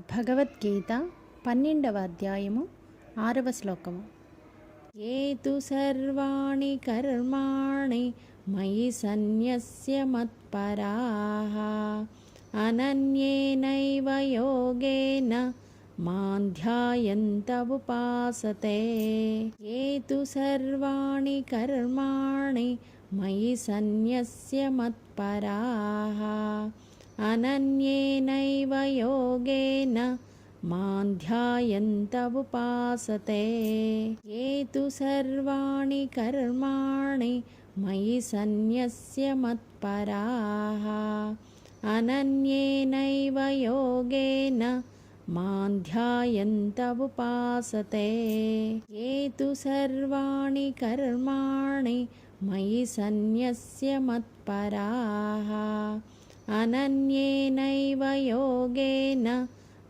భగవద్గీత పన్నెండవ అధ్యాయము ఆరవ శ్లోకము. ఏ తు సర్వాణి కర్మాణి మయి సన్యస్య మత్పరా. అనన్యేనైవ యోగేన మాధ్యాయంత ఉపాసతే. ఏ తు సర్వాణి కర్మాణి మయి సన్యస్య మత్పరా. అనన్యేనైవ యోగేన మాం ధ్యాయంత ఉపాసతే ఏ తు సర్వాణి కర్మాణి మయి సన్యస్య మత్పరాః. అనన్యేనైవ యోగేన మాం ధ్యాయంత ఉపాసతే ఏ తు సర్వాణి కర్మాణి మయి సన్యస్య మత్పరాః అనన్యేనైవ యోగేన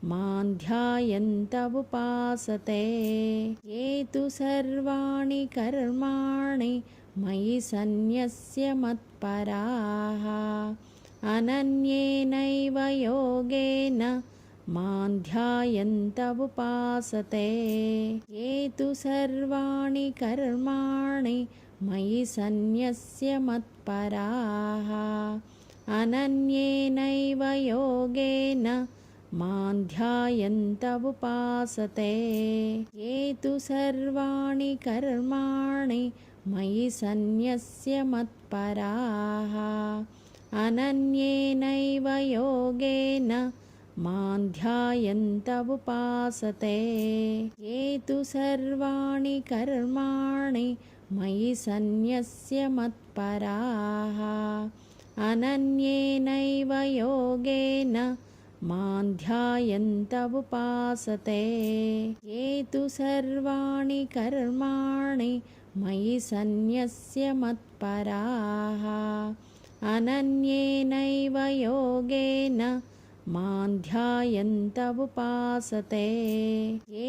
మాం ధ్యాయంత ఉపాసతే ఏ తు సర్వాణి కర్మాణి మయి సన్యస్య మత్పరాః. అనన్యేనైవ యోగేన మాం ధ్యాయంత ఉపాసతే ఏ తు సర్వాణి కర్మాణి మయి సన్యస్య మత్పరాః. అనన్యేనైవ యోగేన మాం ధ్యాయంత ఉపాసతే ఏ తు సర్వాణి కర్మాణి మయి సన్యస్య మత్పరాః. అనన్యేనైవ యోగేన మాం ధ్యాయంత ఉపాసతే ఏ తు సర్వాణి కర్మాణి మయి సన్యస్య మత్పరాః. అనన్యేనైవ యోగేన మాం ధ్యాయంత ఉపాసతే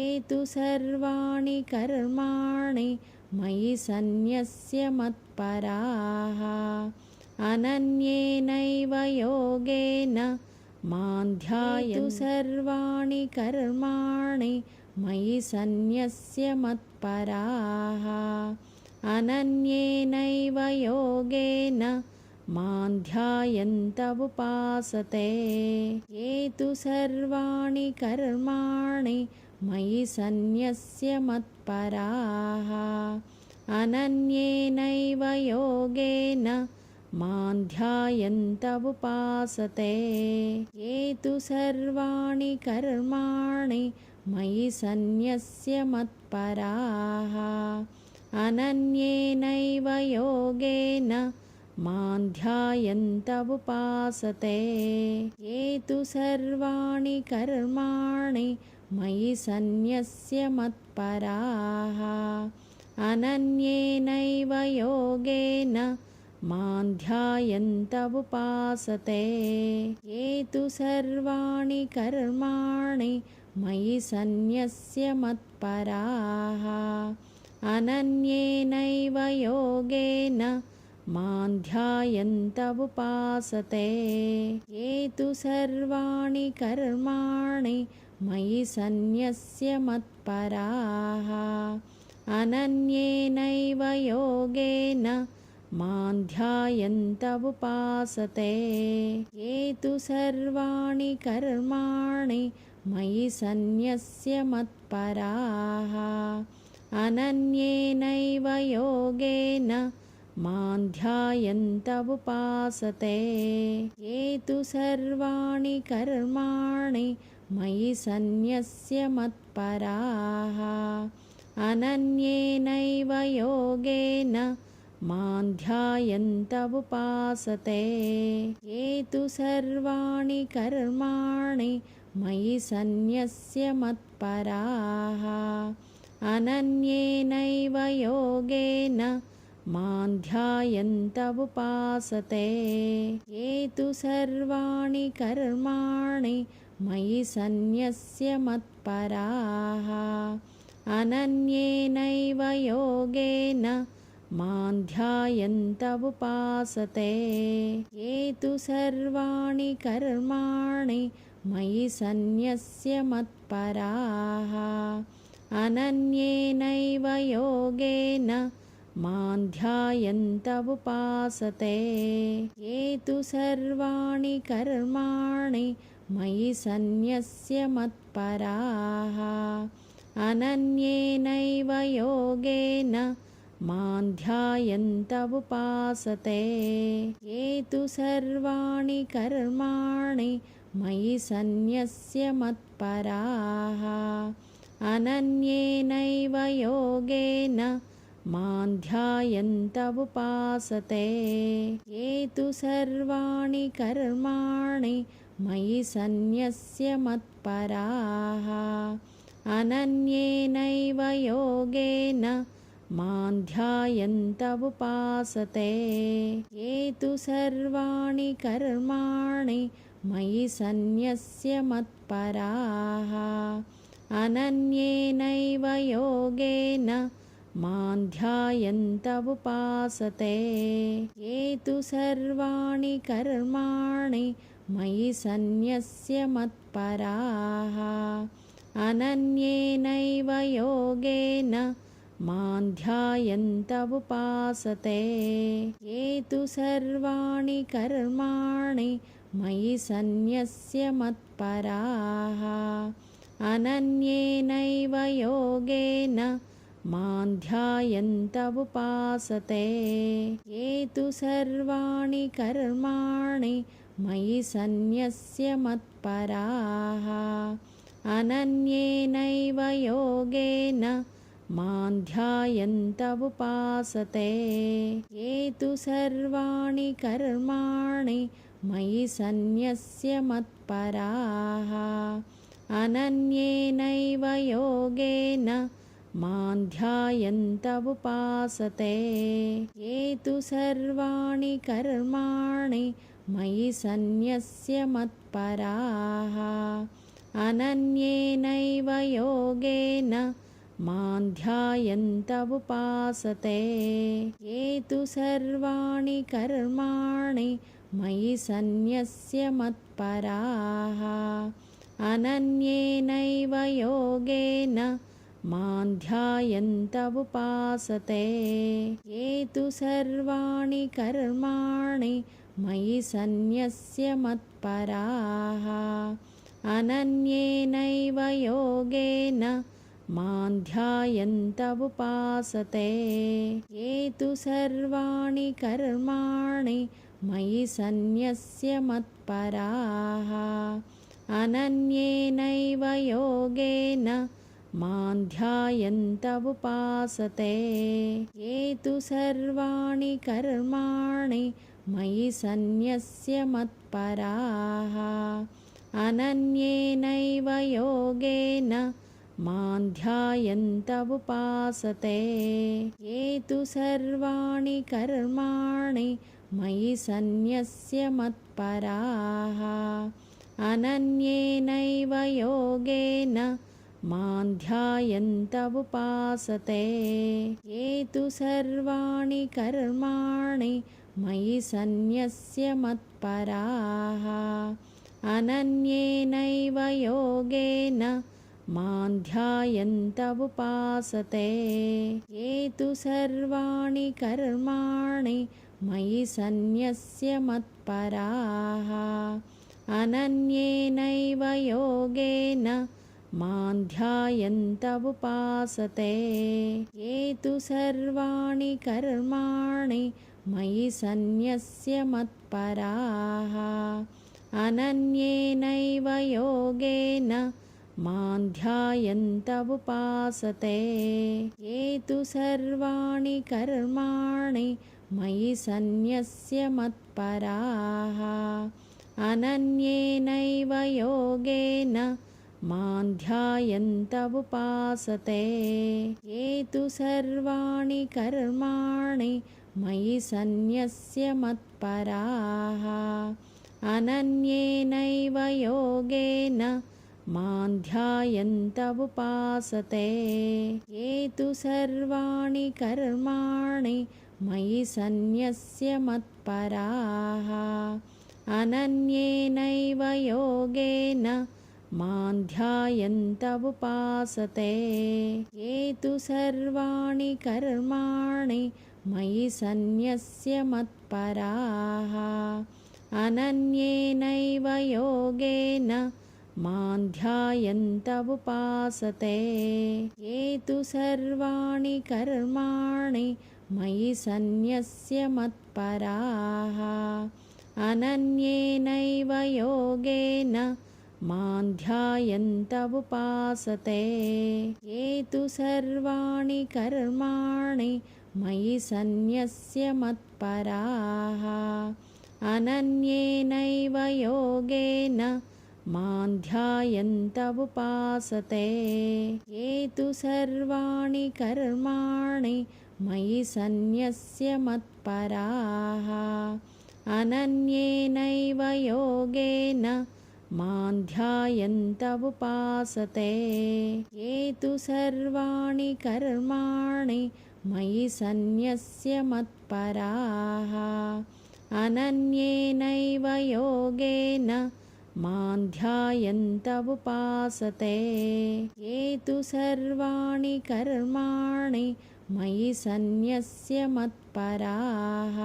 ఏ తు సర్వాణి కర్మాణి మయి సన్యస్య మత్పరాః. అనన్యేనైవ యోగేన మాం ధ్యాయంత ఉపాసతే ఏ తు సర్వాణి కర్మాణి మయి సన్యస్య మత్పరాః. అనన్యేనైవ యోగేన మాం ధ్యాయతు సర్వాణి కర్మాణి మయి సన్యస్య మత్పరాః. అనన్యేనైవ యోగేన మాం ధ్యాయంత ఉపాసతే ఏ తు సర్వాణి కర్మాణి మయి సన్యస్య మత్పరాః అనన్యేనైవ యోగేన మాం ధ్యాయంత ఉపాసతే ఏ తు సర్వాణి కర్మాణి మయి సన్యస్య మత్పరాః అనన్యేనైవ యోగేన మాం ధ్యాయంత ఉపాసతే ఏ తు సర్వాణి కర్మాణి మయి సన్యస్య మత్పరాః అనన్యేనైవ యోగేన మాం ధ్యాయంత ఉపాసతే ఏ తు సర్వాణి కర్మాణి మయి సన్యస్య మత్పరాః అనన్యేనైవ యోగేన మాం ధ్యాయంత ఉపాసతే ఏ తు సర్వాణి కర్మాణి మయి సన్యస్య మత్పరాః అనన్యేనైవ యోగేన మాం ధ్యాయంత ఉపాసతే ఏ తు సర్వాణి కర్మాణి మయి సన్యస్య మత్పరాః అనన్యేనైవ యోగేన మాం ధ్యాయంత ఉపాసతే ఏ తు సర్వాణి కర్మాణి మయి సన్యస్య మత్పరాః అనన్యేనైవ యోగేన మాం ధ్యాయంత ఉపాసతే ఏ తు సర్వాణి కర్మాణి మయి సన్యస్య మత్పరాః అనన్యేనైవ యోగేన मान्ध्यायन्त उपासते ये तु सर्वाणि कर्माणि मयि सन्न्यस्य मत्पराः अनन्येनैव योगेन मान्ध्यायन्त उपासते ये तु सर्वाणि कर्माणि मयि सन्न्यस्य मत्पराः अनन्येनैव योगेन मां ध्यायन्त उपासते ये तु सर्वाणि कर्माणि मयि सन्न्यस्य मत्पराः अनन्येनैव योगेन मां ध्यायन्त उपासते ये तु सर्वाणि कर्माणि मयि सन्न्यस्य मत्पराः अनन्येनैव योगेन मां ध्यायन्त उपासते ये तु सर्वाणि कर्माणि मयि सन्न्यस्य मत्पराः अनन्येनैव योगेन मां ध्यायन्त उपासते ये तु सर्वाणि कर्माणि मयि सन्न्यस्य मत्पराः अनन्येनैव योगेन मां ध्यायन्त उपासते ये तु सर्वाणि कर्माणि मयि सन्न्यस्य मत्पराः अनन्येनैव योगेन मां ध्यायन्त उपासते ये तु सर्वाणि कर्माणि मयि सन्न्यस्य मत्पराः अनन्येनैव योगेन मां ध्यायन्त उपासते ये तु सर्वाणि कर्माणि मयि सन्न्यस्य मत्पराः अनन्येनैव योगेन मां ध्यायन्त उपासते ये तु सर्वाणि कर्माणि मयि सन्न्यस्य मत्पराः अनन्येनैव योगेन मां ध्यायन्त उपासते ये तु सर्वाणि कर्माणि मयि सन्न्यस्य मत्पराः अनन्येनैव योगेन मां ध्यायन्त उपासते ये तु सर्वाणि कर्माणि मयि सन्न्यस्य मत्पराः अनन्येनैव योगेन मां ध्यायन्त उपासते ये तु सर्वाणि कर्माणि मयि सन्न्यस्य मत्पराः अनन्येनैव योगेन मां ध्यायन्त उपासते ये तु सर्वाणि कर्माणि मयि सन्न्यस्य मत्पराः अनन्येनैव योगेन मां ध्यायन्त उपासते ये तु सर्वाणि कर्माणि मयि सन्न्यस्य मत्पराः अनन्येनैव योगेन मां ध्यायन्त उपासते ये तु सर्वाणि कर्माणि मयि सन्न्यस्य मत्पराः अनन्येनैव योगेन मां ध्यायन्त उपासते ये तु सर्वाणि कर्माणि मयि सन्न्यस्य मत्पराः अनन्येनैव योगेन मां ध्यायन्त उपासते ये तु सर्वाणि कर्माणि मयि सन्न्यस्य मत्पराः अनन्येनैव योगेन मां ध्यायन्त उपासते ये तु सर्वाणि कर्माणि मयि सन्न्यस्य मत्पराः अनन्येनैव योगेन मां ध्यायन्त उपासते ये तु सर्वाणि कर्माणि मयि सन्न्यस्य मत्पराः अनन्येनैव योगेन मान्ध्यायन्त उपासते ये तु सर्वाणि कर्माणि मयि सन्न्यस्य मत्पराः अनन्येनैव योगेन मान्ध्यायन्त उपासते ये तु सर्वाणि कर्माणि मयि सन्न्यस्य मत्पराः अनन्येनैव योगेन మాం ధ్యాయంత ఉపాసతే ఏ తు సర్వాణి కర్మాణి మయి సన్యస్య మత్పరాः. అనన్యేనైవ యోగేన మాం ధ్యాయంత ఉపాసతే ఏ తు సర్వాణి కర్మాణి మయి సన్యస్య మత్పరాः. అనన్యేనైవ యోగేన మాం ధ్యాయంత ఉపాసతే ఏ తు సర్వాణి కర్మాణి మయి సన్యస్య మత్పరాः. అనన్యేనైవ యోగేన మాం ధ్యాయంత ఉపాసతే ఏ తు సర్వాణి కర్మాణి మయి సన్యస్య మత్పరాः. అనన్యేనైవ యోగేన మాం ధ్యాయంత ఉపాసతే ఏ తు సర్వాణి కర్మాణి మయి సన్యస్య మత్పరాः.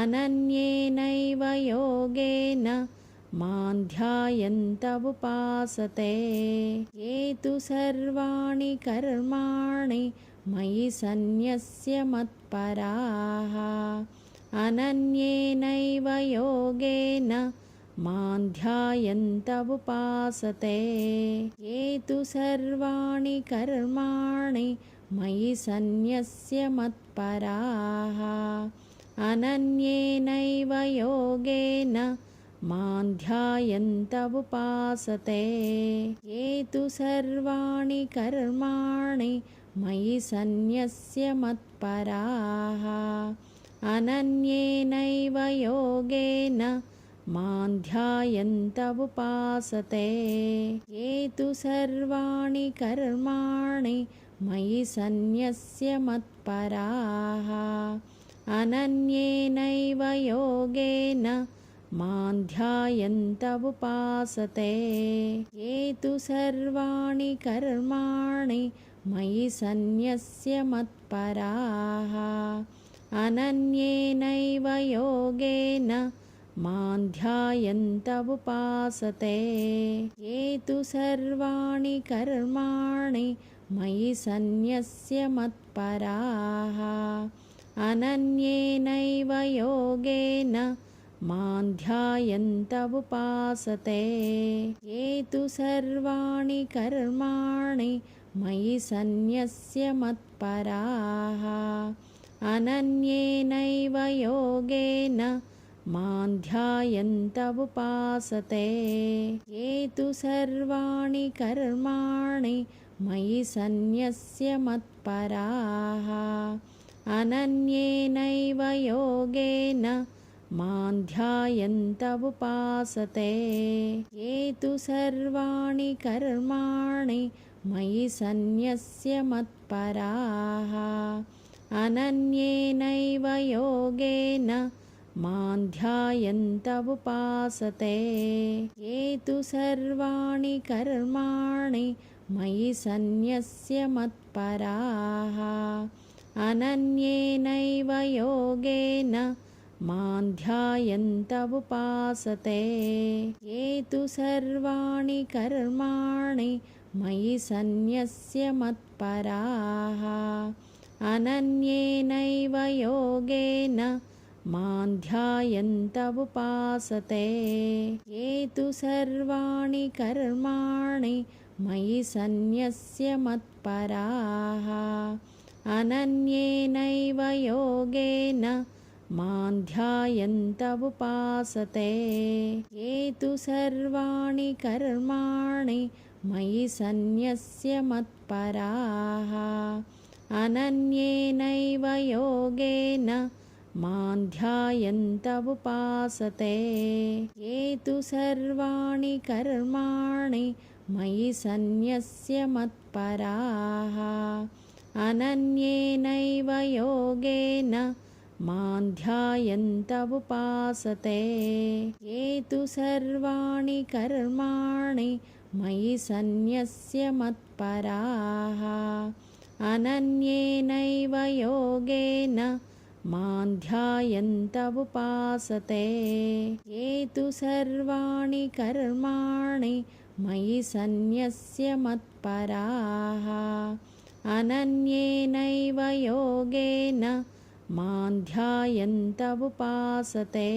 అనన్యేనైవ యోగేన మాం ధ్యాయంత ఉపాసతే ఏ తు సర్వాణి కర్మాణి మయి సన్యస్య మత్పరాः. అనన్యేనైవ యోగేన మాం ధ్యాయంత ఉపాసతే ఏ తు సర్వాణి కర్మాణి మయి సన్యస్య మత్పరాः. అనన్యేనైవ యోగేన మాం ధ్యాయంత ఉపాసతే ఏ తు సర్వాణి కర్మాణి మయి సన్యస్య మత్పరాः. అనన్యేనైవ యోగేన మాం ధ్యాయంత ఉపాసతే ఏ తు సర్వాణి కర్మాణి మయి సన్యస్య మత్పరాः. అనన్యేనైవ యోగేన మాం ధ్యాయంత ఉపాసతే ఏ తు సర్వాణి కర్మాణి మయి సన్యస్య మత్పరాः. అనన్యేనైవ యోగేన మాం ధ్యాయంత ఉపాసతే ఏ తు సర్వాణి కర్మాణి మయి సన్యస్య మత్పరాः. అనన్యేనైవ యోగేన మాం ధ్యాయంత ఉపాసతే ఏ తు సర్వాణి కర్మాణి మయి సన్యస్య మత్పరాः. అనన్యేనైవ యోగేన మాం ధ్యాయంత ఉపాసతే ఏ తు సర్వాణి కర్మాణి మయి సన్యస్య మత్పరాः. అనన్యేనైవ యోగేన మాం ధ్యాయంత ఉపాసతే ఏ తు సర్వాణి కర్మాణి మయి मां उपासते ये तु सर्वाणि कर्माणि मयि सन्न्यस्य मत्पराः। अनन्येनैव योगेन मां उपासते ये तु सर्वाणि कर्माणि मयि सन्न्यस्य मत्पराः। अनन्येनैव योगेन కర్మాణి మయి సన్యస్య మత్పరాः అనన్యేనైవ యోగేన మాం ధ్యాయంత ఉపాసతే ఏ తు సర్వాణి కర్మాణి మయి సన్యస్య మత్పరాः అనన్యేనైవ యోగేన మాం ధ్యాయంత ఉపాసతే ఏ తు సర్వాణి मान्ध्यायन्त उपासते ये तु सर्वाणि कर्माणि मयि सन्न्यस्य मत्पराः अनन्येनैव योगेन मान्ध्यायन्त उपासते ये तु सर्वाणि कर्माणि मयि सन्न्यस्य मत्पराः अनन्येनैव योगेन मां ध्यायन्त उपासते ये तु सर्वाणि कर्माणि मयि सन्न्यस्य मत्पराः अनन्येनैव योगेन मां ध्यायन्त उपासते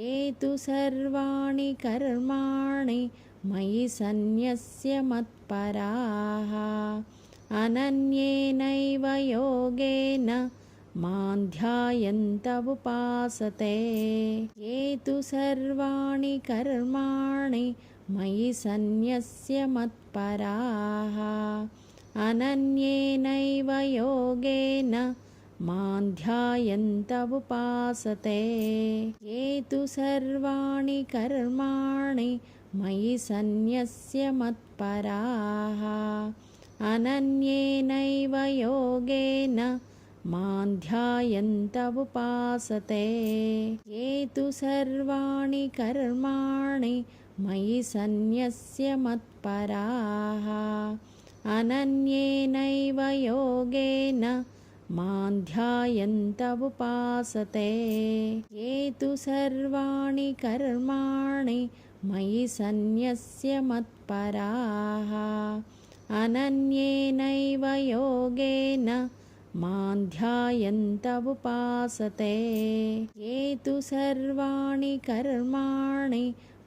ये तु सर्वाणि कर्माणि मयि सन्न्यस्य मत्पराः अनन्येनैव योगेन मां ध्यायन्त उपासते ये तु सर्वाणि कर्माणि मयि सन्न्यस्य मत्पराः अनन्येनैव योगेन मां ध्यायन्त उपासते ये तु सर्वाणि कर्माणि मयि सन्न्यस्य मत्पराः अनन्येनैव योगेन मां ध्यायन्त उपासते ये तु सर्वाणि कर्माणि मयि सन्न्यस्य मत्पराः अनन्येनैव योगेन मां ध्यायन्त उपासते ये तु सर्वाणि कर्माणि मयि सन्न्यस्य मत्पराः अनन्येनैव योगेन मां ध्यायन्त उपासते ये तु सर्वाणि कर्माणि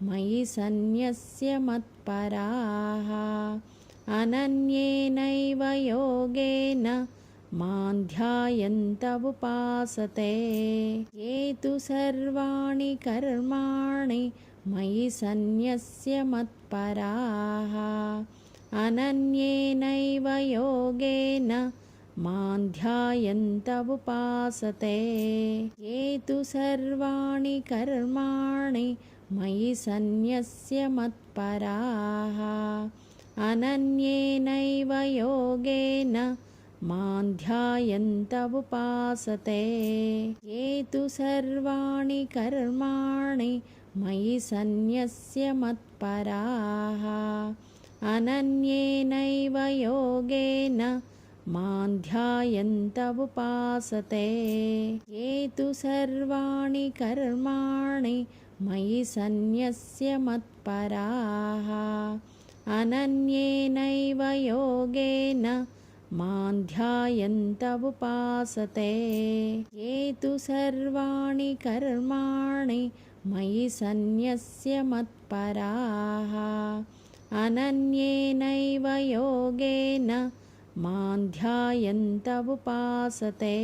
मयि सन्न्यस्य मत्पराः अनन्येनैव योगेन मां ध्यायन्त उपासते ये तु सर्वाणि कर्माणि मयि सन्न्यस्य मत्पराः अनन्येनैव योगेन मां ध्यायन्त उपासते ये तु सर्वाणि कर्माणि मयि सन्न्यस्य मत्पराः अनन्येनैव योगेन मां ध्यायन्त उपासते ये तु सर्वाणि कर्माणि मयि सन्न्यस्य मत्पराः अनन्येनैव योगेन मां ध्यायन्त उपासते ये तु सर्वाणि कर्माणि मयि सन्न्यस्य मत्पराः अनन्येनैव योगेन मां ध्यायन्त उपासते ये तु सर्वाणि कर्माणि मयि सन्न्यस्य मत्पराः अनन्येनैव योगेन मां ध्यायन्त उपासते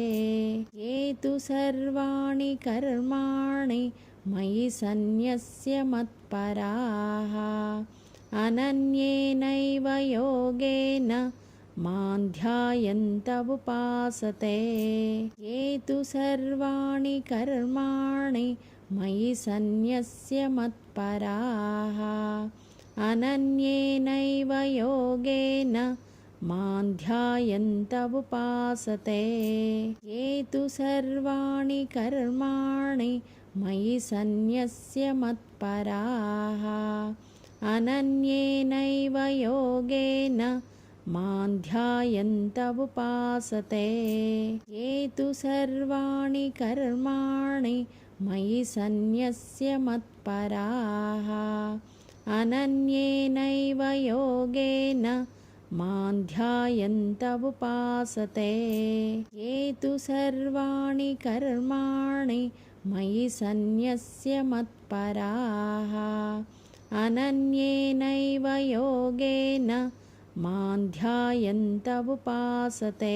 ये तु सर्वाणि कर्माणि मयि सन्न्यस्य मत्पराः अनन्येनैव योगेन मां ध्यायन्त उपासते ये तु सर्वाणि कर्माणि मयि सन्न्यस्य मत्पराः अनन्येनैव योगेन मां ध्यायन्त उपासते ये तु सर्वाणि कर्माणि मयि सन्न्यस्य मत्पराः अनन्येनैव योगेन मां ध्यायन्त उपासते ये तु सर्वाणि कर्माणि मयि सन्न्यस्य मत्पराः अनन्येनैव योगेन मां ध्यायन्त उपासते ये तु सर्वाणि कर्माणि मयि सन्न्यस्य मत्पराः अनन्येनैव योगेन मां ध्यायन्त उपासते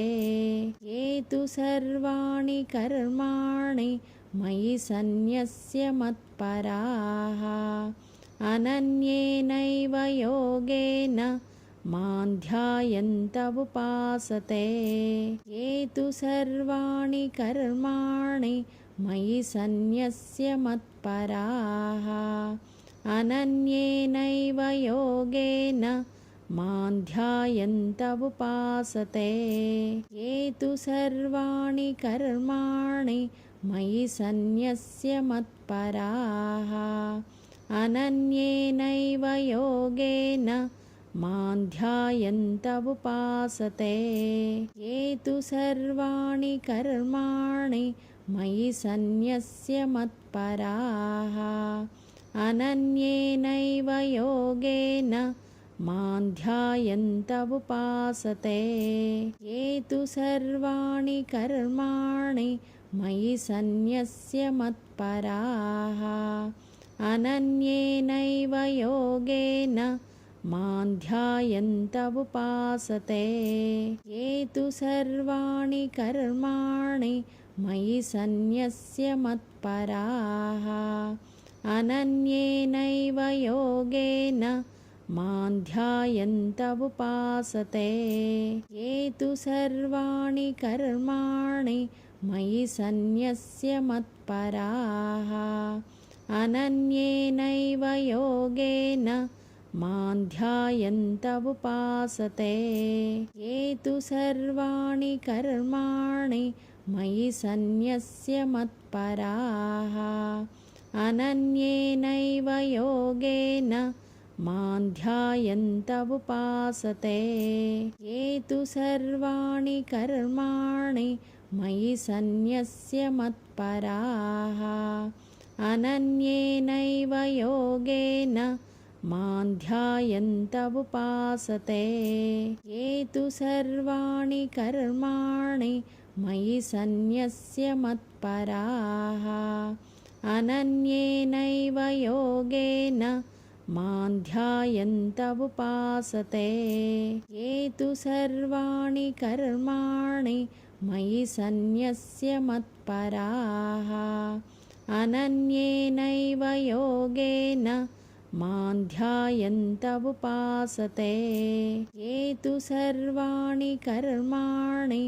ये तु सर्वाणि कर्माणि मयि सन्न्यस्य मत्पराः अनन्येनैव योगेन मां ध्यायन्त उपासते ये तु सर्वाणि कर्माणि मयि सन्न्यस्य मत्पराः अनन्येनैव योगेन मां ध्यायन्त उपासते ये तु सर्वाणि कर्माणि मयि सन्न्यस्य मत्पराः अनन्येनैव योगेन मां ध्यायन्त उपासते ये तु सर्वाणि कर्माणि मयि सन्न्यस्य मत्पराः अनन्येनैव योगेन मां ध्यायन्त उपासते ये तु सर्वाणि कर्माणि मयि सन्न्यस्य मत्पराः अनन्येनैव योगेन मां ध्यायन्त उपासते ये तु सर्वाणि कर्माणि मयि सन्न्यस्य मत्पराः अनन्येनैव योगेन मां ध्यायन्त उपासते ये तु सर्वाणि कर्माणि मयि सन्न्यस्य मत्पराः अनन्येनैव योगेन मां ध्यायन्त उपासते ये तु सर्वाणि कर्माणि मयि सन्न्यस्य मत्पराः अनन्येनैव योगेन मां ध्यायन्त उपासते ये तु सर्वाणि कर्माणि मयि सन्न्यस्य मत्पराः अनन्येनैव योगेन मां ध्यायन्त उपासते ये तु सर्वाणि कर्माणि मयि सन्न्यस्य मत्पराः अनन्येनैव योगेन मां ध्यायन्त उपासते ये तु सर्वाणि कर्माणि मयि सन्न्यस्य मत्पराः अनन्येनैव योगेन मां ध्यायन्त उपासते ये तु सर्वाणि कर्माणि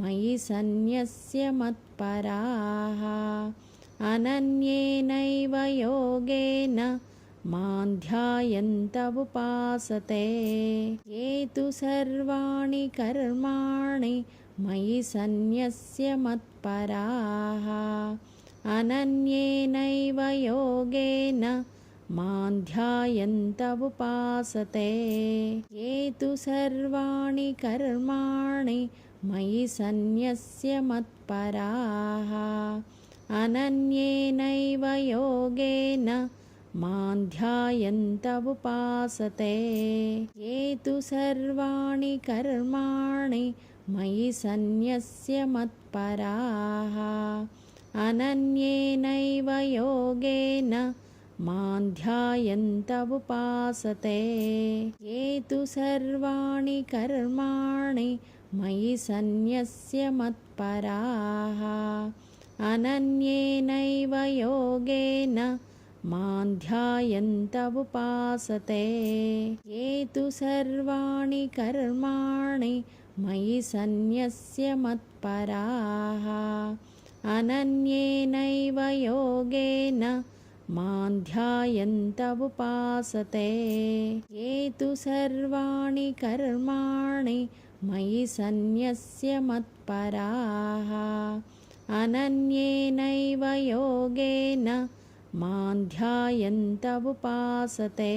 मयि सन्न्यस्य मत्पराः अनन्येनैव योगेन मां ध्यायन्त उपासते ये तु सर्वाणि कर्माणि मयि सन्न्यस्य मत्पराः अनन्येनैव योगेन मां ध्यायन्त उपासते ये तु सर्वाणि कर्माणि मयि सन्न्यस्य मत्पराः अनन्येनैव योगेन मां ध्यायन्त उपासते ये तु सर्वाणि कर्माणि मयि सन्न्यस्य मत्पराः अनन्येनैव योगेन मां ध्यायन्त उपासते ये तु सर्वाणि कर्माणि मयि सन्न्यस्य मत्पराः अनन्येनैव योगेन मां ध्यायन्त उपासते ये तु सर्वाणि कर्माणि मयि सन्न्यस्य मत्पराः अनन्येनैव योगेन मां ध्यायन्त उपासते ये तु सर्वाणि कर्माणि मयि सन्न्यस्य मत्पराः अनन्येनैव योगेन मां ध्यायन्त उपासते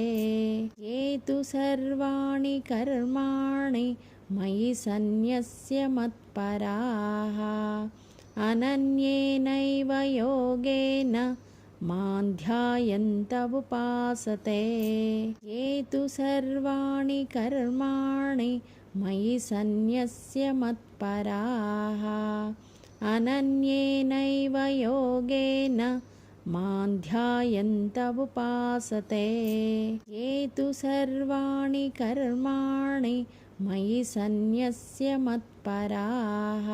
ये तु सर्वाणि कर्माणि मयि सन्न्यस्य मत्पराः अनन्येनैव योगेन मां ध्यायन्त उपासते ये तु सर्वाणि कर्माणि मयि सन्न्यस्य मत्पराः अनन्येनैव योगेन मां ध्यायन्त उपासते ये तु सर्वाणि कर्माणि मयि सन्न्यस्य मत्पराः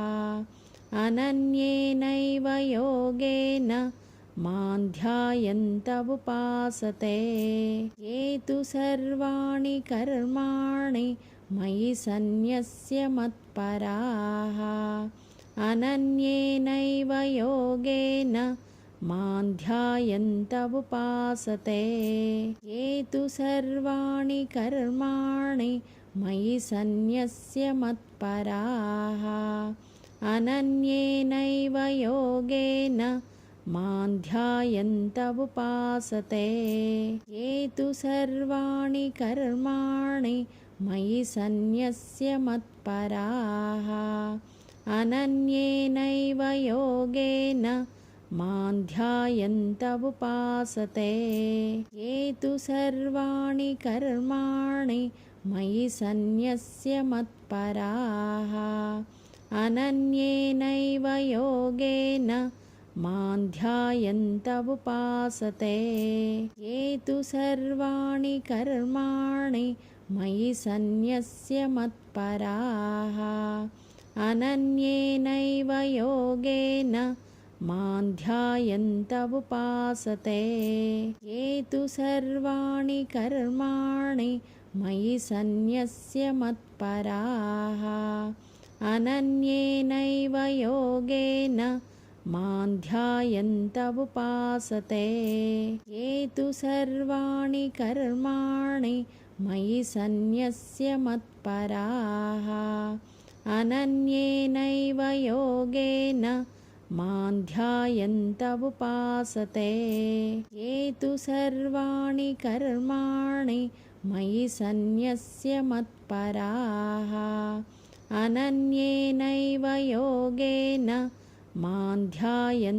अनन्येनैव योगेन मां ध्यायन्त उपासते ये तु सर्वाणि कर्माणि मयि सन्न्यस्य मत्पराः अनन्येनैव योगेन मां ध्यायन्त उपासते ये तु सर्वाणि कर्माणि मयि सन्न्यस्य मत्पराः अनन्येनैव योगेन मां ध्यायन्त उपासते ये तु सर्वाणि कर्माणि मयि सन्न्यस्य मत्पराः अनन्येनैव योगेन मां ध्यायन्त उपासते ये तु सर्वाणि कर्माणि मयि सन्न्यस्य मत्पराः अनन्येनैव योगेन मां ध्यायन्त उपासते ये तु सर्वाणि कर्माणि मयि सन्न्यस्य मत्पराः अनन्येनैव योगेन मां ध्यायन्त उपासते ये तु सर्वाणि कर्माणि मयि सन्न्यस्य मत्पराः अनन्येनैव योगेन मां ध्यायन्त उपासते ये तु सर्वाणि कर्माणि मयि सन्न्यस्य मत्पराः अनन्येनैव योगेन मां ध्यायन्त उपासते ये तु सर्वाणि कर्माणि मयि सन्न्यस्य मत्पराः अनन्येनैव योगेन मान्ध्यायन्तमुपासते